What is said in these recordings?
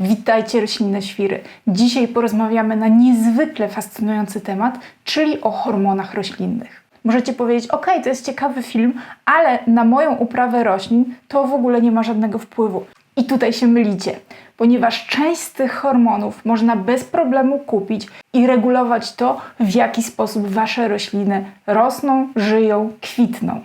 Witajcie roślinne świry. Dzisiaj porozmawiamy na niezwykle fascynujący temat, czyli o hormonach roślinnych. Możecie powiedzieć, ok, to jest ciekawy film, ale na moją uprawę roślin to w ogóle nie ma żadnego wpływu. I tutaj się mylicie, ponieważ część z tych hormonów można bez problemu kupić i regulować to, w jaki sposób wasze rośliny rosną, żyją, kwitną.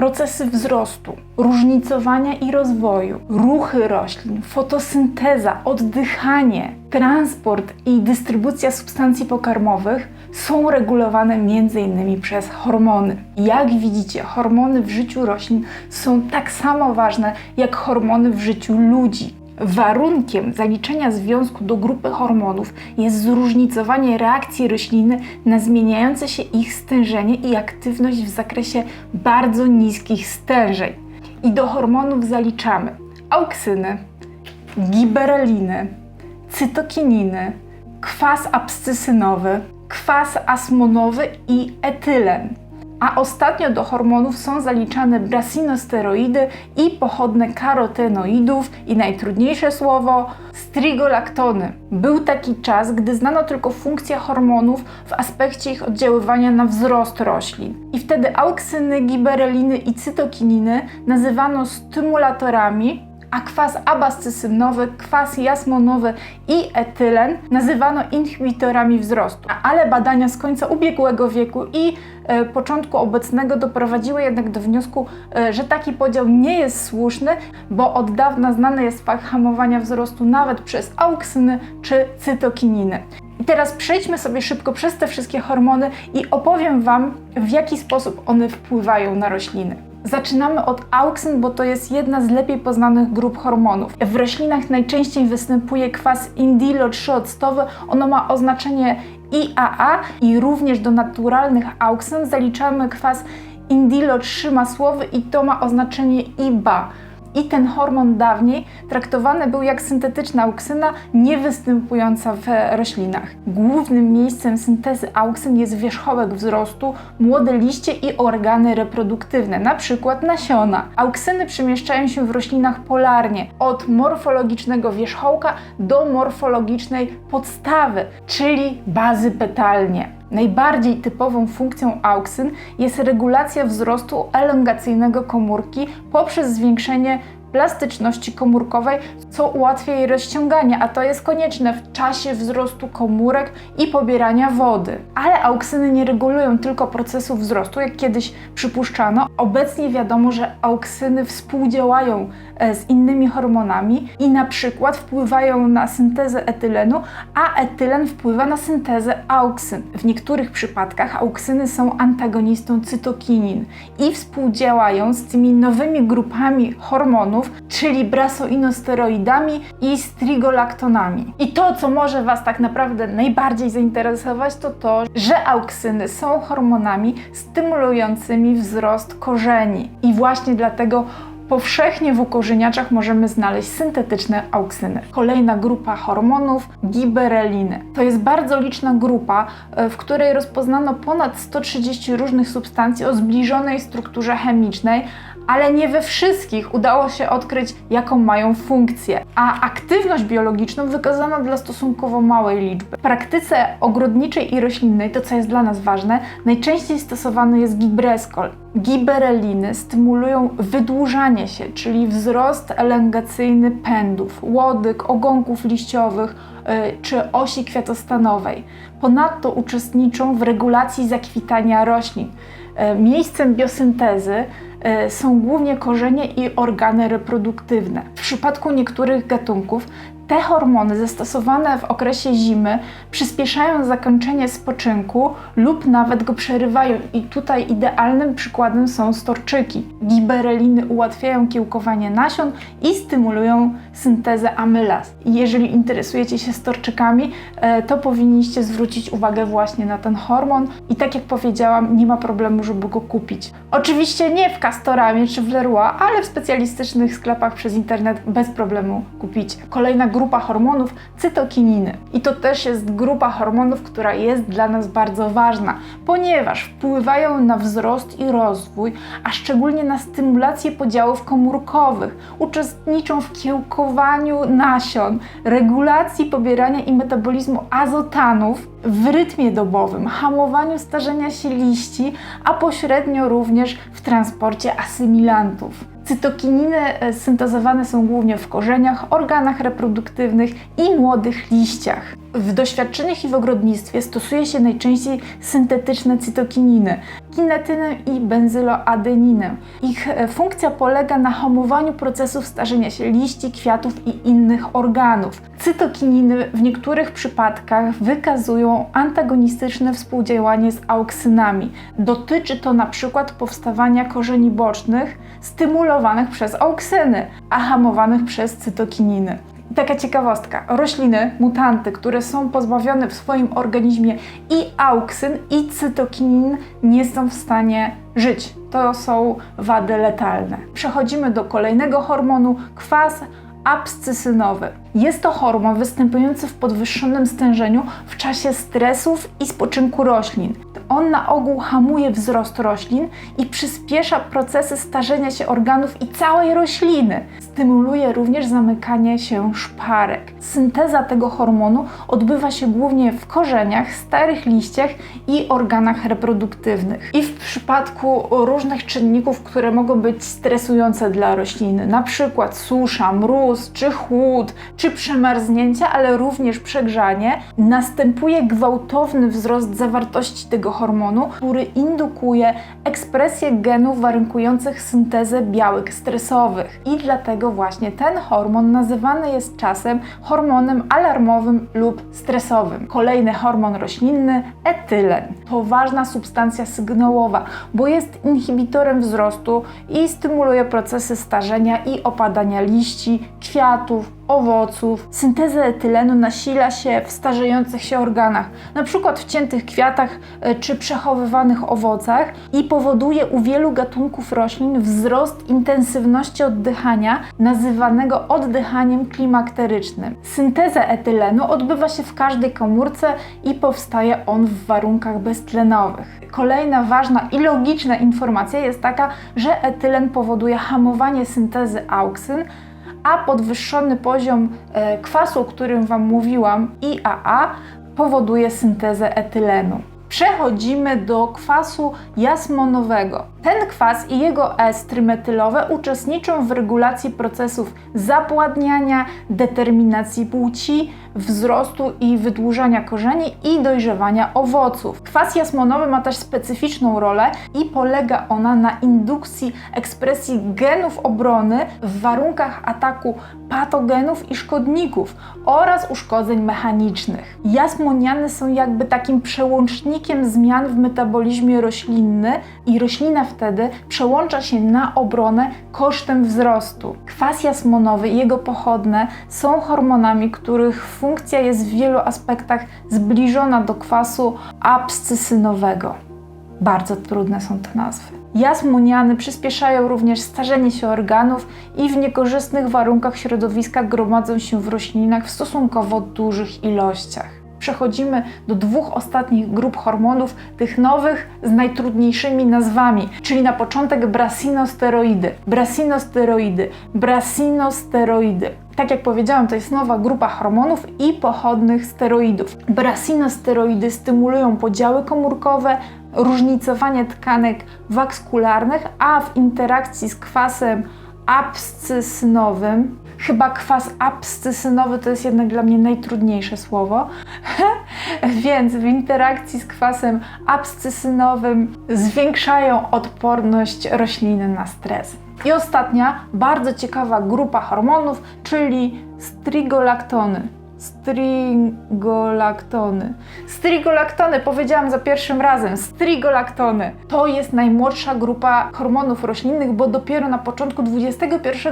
Procesy wzrostu, różnicowania i rozwoju, ruchy roślin, fotosynteza, oddychanie, transport i dystrybucja substancji pokarmowych są regulowane m.in. przez hormony. Jak widzicie, hormony w życiu roślin są tak samo ważne jak hormony w życiu ludzi. Warunkiem zaliczenia związku do grupy hormonów jest zróżnicowanie reakcji rośliny na zmieniające się ich stężenie i aktywność w zakresie bardzo niskich stężeń. I do hormonów zaliczamy auksyny, gibereliny, cytokininy, kwas abscysynowy, kwas asmonowy i etylen. A ostatnio do hormonów są zaliczane brasinosteroidy i pochodne karotenoidów i najtrudniejsze słowo strigolaktony. Był taki czas, gdy znano tylko funkcję hormonów w aspekcie ich oddziaływania na wzrost roślin. I wtedy auksyny, gibereliny i cytokininy nazywano stymulatorami a kwas abascysynowy, kwas jasmonowy i etylen nazywano inhibitorami wzrostu. Ale badania z końca ubiegłego wieku i e, początku obecnego doprowadziły jednak do wniosku, e, że taki podział nie jest słuszny, bo od dawna znany jest fakt hamowania wzrostu nawet przez auksyny czy cytokininy. I teraz przejdźmy sobie szybko przez te wszystkie hormony i opowiem Wam, w jaki sposób one wpływają na rośliny. Zaczynamy od auksyn, bo to jest jedna z lepiej poznanych grup hormonów. W roślinach najczęściej występuje kwas indylo-3-octowy. Ono ma oznaczenie IAA i również do naturalnych auksyn zaliczamy kwas indylo-3-masłowy i to ma oznaczenie IBA. I ten hormon dawniej traktowany był jak syntetyczna auksyna, nie występująca w roślinach. Głównym miejscem syntezy auksyn jest wierzchołek wzrostu, młode liście i organy reproduktywne, na przykład nasiona. Auksyny przemieszczają się w roślinach polarnie, od morfologicznego wierzchołka do morfologicznej podstawy, czyli bazy petalnie. Najbardziej typową funkcją auksyn jest regulacja wzrostu elongacyjnego komórki poprzez zwiększenie plastyczności komórkowej, co ułatwia jej rozciąganie, a to jest konieczne w czasie wzrostu komórek i pobierania wody. Ale auksyny nie regulują tylko procesu wzrostu, jak kiedyś przypuszczano. Obecnie wiadomo, że auksyny współdziałają e, z innymi hormonami i na przykład wpływają na syntezę etylenu, a etylen wpływa na syntezę auksyn. W niektórych przypadkach auksyny są antagonistą cytokinin i współdziałają z tymi nowymi grupami hormonów, czyli brasoinosteroidami i strigolaktonami. I to, co może Was tak naprawdę najbardziej zainteresować, to to, że auksyny są hormonami stymulującymi wzrost korzeni. I właśnie dlatego Powszechnie w ukorzeniaczach możemy znaleźć syntetyczne auksyny. Kolejna grupa hormonów gibereliny. To jest bardzo liczna grupa, e, w której rozpoznano ponad 130 różnych substancji o zbliżonej strukturze chemicznej, ale nie we wszystkich udało się odkryć, jaką mają funkcję. A aktywność biologiczną wykazano dla stosunkowo małej liczby. W praktyce ogrodniczej i roślinnej, to co jest dla nas ważne, najczęściej stosowany jest gibreskol. Gibereliny stymulują wydłużanie się, czyli wzrost elongacyjny pędów, łodyg, ogonków liściowych yy, czy osi kwiatostanowej. Ponadto uczestniczą w regulacji zakwitania roślin. Yy, Miejscem biosyntezy są głównie korzenie i organy reproduktywne. W przypadku niektórych gatunków te hormony zastosowane w okresie zimy przyspieszają zakończenie spoczynku lub nawet go przerywają i tutaj idealnym przykładem są storczyki. Gibereliny ułatwiają kiełkowanie nasion i stymulują syntezę amylas. I Jeżeli interesujecie się storczykami, e, to powinniście zwrócić uwagę właśnie na ten hormon i tak jak powiedziałam, nie ma problemu, żeby go kupić. Oczywiście nie w Castoramie czy w Leroy, ale w specjalistycznych sklepach przez internet bez problemu kupicie. Kolejna grupa grupa hormonów cytokininy. I to też jest grupa hormonów, która jest dla nas bardzo ważna, ponieważ wpływają na wzrost i rozwój, a szczególnie na stymulację podziałów komórkowych, uczestniczą w kiełkowaniu nasion, regulacji pobierania i metabolizmu azotanów w rytmie dobowym, hamowaniu starzenia się liści, a pośrednio również w transporcie asymilantów. Cytokininy e, syntezowane są głównie w korzeniach, organach reproduktywnych i młodych liściach. W doświadczeniach i w ogrodnictwie stosuje się najczęściej syntetyczne cytokininy, kinetynę i benzyloadeninę. Ich e, funkcja polega na hamowaniu procesów starzenia się liści, kwiatów i innych organów. Cytokininy w niektórych przypadkach wykazują antagonistyczne współdziałanie z auksynami. Dotyczy to na przykład powstawania korzeni bocznych stymulowanych przez auksyny, a hamowanych przez cytokininy. Taka ciekawostka. Rośliny, mutanty, które są pozbawione w swoim organizmie i auksyn, i cytokinin, nie są w stanie żyć. To są wady letalne. Przechodzimy do kolejnego hormonu kwas abscysynowy. Jest to hormon występujący w podwyższonym stężeniu w czasie stresów i spoczynku roślin. On na ogół hamuje wzrost roślin i przyspiesza procesy starzenia się organów i całej rośliny. Stymuluje również zamykanie się szparek. Synteza tego hormonu odbywa się głównie w korzeniach, starych liściach i organach reproduktywnych. I w przypadku różnych czynników, które mogą być stresujące dla rośliny, na przykład susza, mróz czy chłód, czy przemarznięcie, ale również przegrzanie, następuje gwałtowny wzrost zawartości tego hormonu, który indukuje ekspresję genów warunkujących syntezę białek stresowych. I dlatego właśnie ten hormon nazywany jest czasem hormonem alarmowym lub stresowym. Kolejny hormon roślinny etylen. To ważna substancja sygnałowa, bo jest inhibitorem wzrostu i stymuluje procesy starzenia i opadania liści, kwiatów, owoców. Synteza etylenu nasila się w starzejących się organach, na przykład w ciętych kwiatach e, czy przechowywanych owocach i powoduje u wielu gatunków roślin wzrost intensywności oddychania, nazywanego oddychaniem klimakterycznym. Synteza etylenu odbywa się w każdej komórce i powstaje on w warunkach beztlenowych. Kolejna ważna i logiczna informacja jest taka, że etylen powoduje hamowanie syntezy auksyn, a podwyższony poziom e, kwasu, o którym Wam mówiłam, IAA, powoduje syntezę etylenu. Przechodzimy do kwasu jasmonowego. Ten kwas i jego estry metylowe uczestniczą w regulacji procesów zapładniania, determinacji płci, wzrostu i wydłużania korzeni i dojrzewania owoców. Kwas jasmonowy ma też specyficzną rolę i polega ona na indukcji ekspresji genów obrony w warunkach ataku patogenów i szkodników oraz uszkodzeń mechanicznych. Jasmoniany są jakby takim przełącznikiem zmian w metabolizmie roślinny i roślina wtedy przełącza się na obronę kosztem wzrostu. Kwas jasmonowy i jego pochodne są hormonami, których funkcja jest w wielu aspektach zbliżona do kwasu abscysynowego. Bardzo trudne są te nazwy. Jasmoniany przyspieszają również starzenie się organów i w niekorzystnych warunkach środowiska gromadzą się w roślinach w stosunkowo dużych ilościach. Przechodzimy do dwóch ostatnich grup hormonów, tych nowych z najtrudniejszymi nazwami, czyli na początek brasinosteroidy. Brasinosteroidy, brasinosteroidy. Tak jak powiedziałam, to jest nowa grupa hormonów i pochodnych steroidów. Brasinosteroidy stymulują podziały komórkowe, różnicowanie tkanek waskularnych, a w interakcji z kwasem abscysynowym, chyba kwas abscysynowy to jest jednak dla mnie najtrudniejsze słowo, więc w interakcji z kwasem abscysynowym zwiększają odporność rośliny na stres. I ostatnia, bardzo ciekawa grupa hormonów, czyli strigolaktony. Strigolaktony. Strigolaktony, powiedziałam za pierwszym razem, strigolaktony. To jest najmłodsza grupa hormonów roślinnych, bo dopiero na początku XXI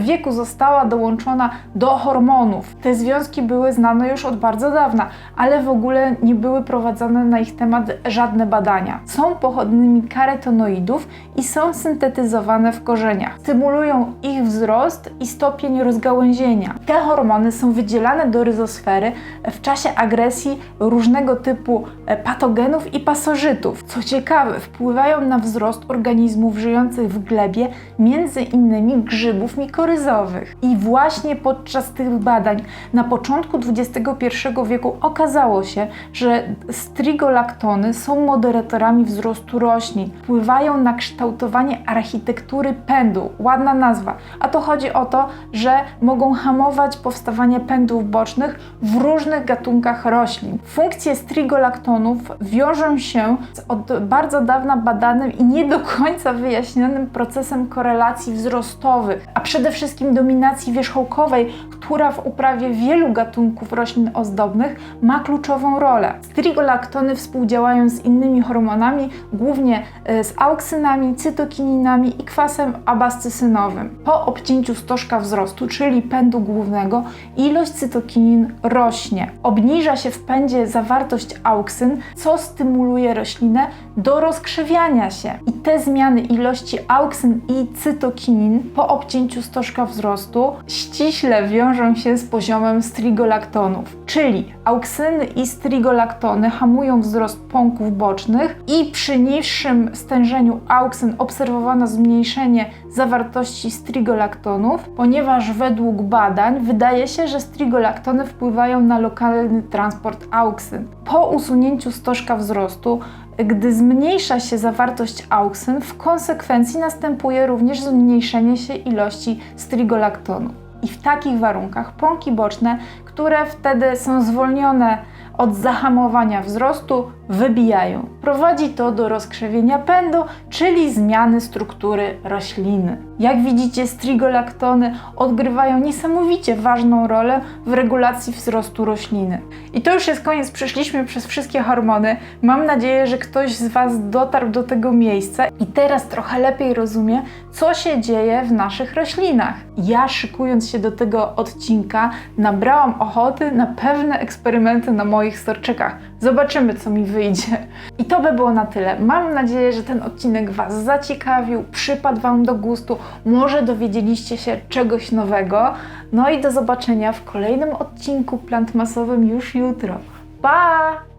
wieku została dołączona do hormonów. Te związki były znane już od bardzo dawna, ale w ogóle nie były prowadzone na ich temat żadne badania. Są pochodnymi karotenoidów i są syntetyzowane w korzeniach. Stymulują ich wzrost i stopień rozgałęzienia. Te hormony są wydzielane do ryzosfery w czasie agresji różnego typu e, patogenów i pasożytów. Co ciekawe, wpływają na wzrost organizmów żyjących w glebie, między innymi grzybów mikoryzowych. I właśnie podczas tych badań na początku XXI wieku okazało się, że strigolaktony są moderatorami wzrostu roślin, wpływają na kształtowanie architektury pędu. Ładna nazwa. A to chodzi o to, że mogą hamować powstawanie pędów bocznych w różnych gatunkach roślin. Funkcje strigolaktonów wiążą się z od bardzo dawna badanym i nie do końca wyjaśnionym procesem korelacji wzrostowych, a przede wszystkim dominacji wierzchołkowej, która w uprawie wielu gatunków roślin ozdobnych ma kluczową rolę. Strigolaktony współdziałają z innymi hormonami, głównie e, z auksynami, cytokininami i kwasem abascysynowym. Po obcięciu stożka wzrostu, czyli pędu głównego, ilość cytokinin rośnie. Obniża się w pędzie zawartość auksyn, co stymuluje roślinę do rozkrzewiania się. I te zmiany ilości auksyn i cytokinin po obcięciu stożka wzrostu ściśle wiążą się z poziomem strigolaktonów, czyli auksyny i strigolaktony hamują wzrost pąków bocznych i przy niższym stężeniu auksyn obserwowano zmniejszenie zawartości strigolaktonów, ponieważ według badań wydaje się, że strigolaktony wpływają na lokalny transport auksyn. Po usunięciu stożka wzrostu gdy zmniejsza się zawartość auksyn, w konsekwencji następuje również zmniejszenie się ilości strigolaktonu. I w takich warunkach pąki boczne, które wtedy są zwolnione od zahamowania wzrostu, wybijają. Prowadzi to do rozkrzewienia pędu, czyli zmiany struktury rośliny. Jak widzicie, strigolaktony odgrywają niesamowicie ważną rolę w regulacji wzrostu rośliny. I to już jest koniec, przeszliśmy przez wszystkie hormony. Mam nadzieję, że ktoś z Was dotarł do tego miejsca i teraz trochę lepiej rozumie, co się dzieje w naszych roślinach. Ja, szykując się do tego odcinka, nabrałam ochoty na pewne eksperymenty na moich storczykach. Zobaczymy, co mi wyjdzie. I to by było na tyle. Mam nadzieję, że ten odcinek Was zaciekawił, przypadł Wam do gustu, może dowiedzieliście się czegoś nowego. No i do zobaczenia w kolejnym odcinku plantmasowym już jutro. Pa!